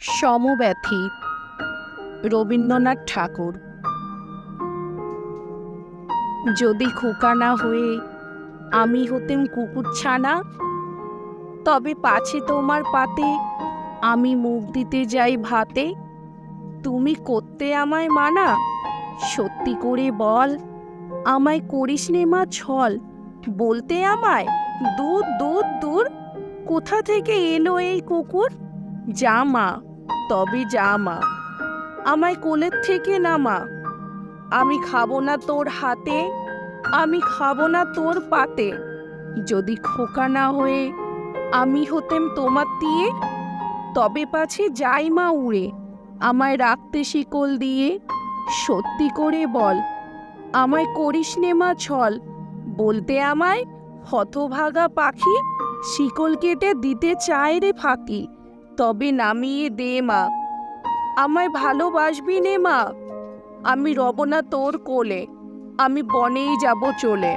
সমব্যথী। রবীন্দ্রনাথ ঠাকুর। যদি খোকা না হয়ে আমি হতেম কুকুর ছানা তবে পাছে তোমার পাতে আমি মুখ দিতে যাই ভাতে। তুমি করতে আমায় মানা, সত্যি করে বল, আমায় করিস নে মা ছল। বলতে আমায়, দূর দূর দূর, কোথা থেকে এলো এই কুকুর? যা মা, তবে যা মা। আমায় কোলের থেকে নামা আমি খাব না তোর হাতে, আমি খাব না তোর পাতে। যদি খোকা না হয়ে আমি হতেম তোমার দিয়ে তবে পাছে যাই মা উড়ে। আমায় রাখতে শিকল দিয়ে, সত্যি করে বল। আমায় করিস নে মা ছল। বলতে আমায় হতভাগা পাখি শিকল কেটে দিতে চায় রে ফাঁকি। তবে নামিয়ে দে, মা। আমায় ভালোবাসবি নে, মা। আমি রব না তোর কোলে। আমি বনেই যাব চলে।